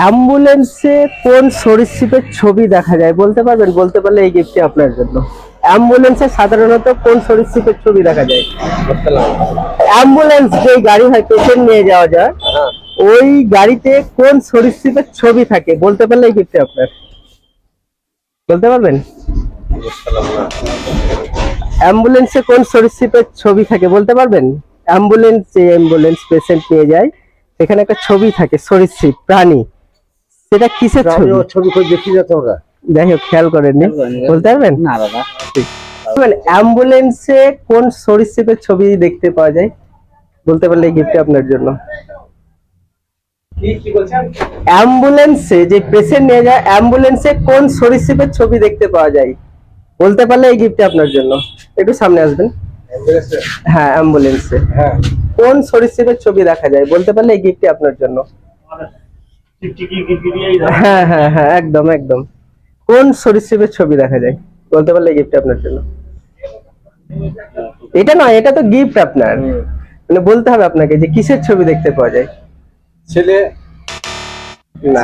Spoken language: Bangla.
অ্যাম্বুলেন্সে কোন সরীসৃপের ছবি দেখা যায়? বলতে পারবেন? বলতে পারলে এই গিফটটি আপনার জন্য। অ্যাম্বুলেন্সে সাধারণত কোন সরীসৃপের ছবি দেখা যায়? অ্যাম্বুলেন্স যে গাড়ি হয় পেশেন্ট নিয়ে যাওয়া যায়, ওই গাড়িতে কোন সরীসৃপের ছবি থাকে? বলতে পারলে এই গিফটটি আপনার। বলতে পারবেন? অ্যাম্বুলেন্সে কোন সরীসৃপের ছবি থাকে? বলতে পারবেন? অ্যাম্বুলেন্স, যে অ্যাম্বুলেন্স পেশেন্ট নিয়ে যায়, সেখানে একটা ছবি থাকে, সরীসৃপ, প্রাণী। সেটা কিসের ছবি? ছবি করে দেখি না তোমরা যাই হোক খেয়াল করেননি। বলতে পারবেন? না দাদা। অ্যাম্বুলেন্সে কোন সরীসৃপের ছবি দেখতে পাওয়া যায়? বলতে পারলে গিফট আপনার জন্য। অ্যাম্বুলেন্সে যে পেশেন্ট নিয়ে যায় অ্যাম্বুলেন্সে কোন সরীসৃপের ছবি দেখতে পাওয়া যায়? বলতে পারলে এই গিফট আপনার জন্য। একটু সামনে আসবেন। হ্যাঁ অ্যাম্বুলেন্সে। হ্যাঁ। কোন সরীসৃপের ছবি দেখা যায়? বলতে পারলে এই গিফটটি আপনার জন্য। হ্যাঁ হ্যাঁ হ্যাঁ একদম একদম। কোন সরীসৃপের ছবি দেখা যায়? বলতে পারলে গিফট আপনার জন্য। এটা নয় এটা তো গিফট আপনার। মানে বলতে হবে আপনাকে যে কিসের ছবি দেখতে পাওয়া যায়। ছেলে না।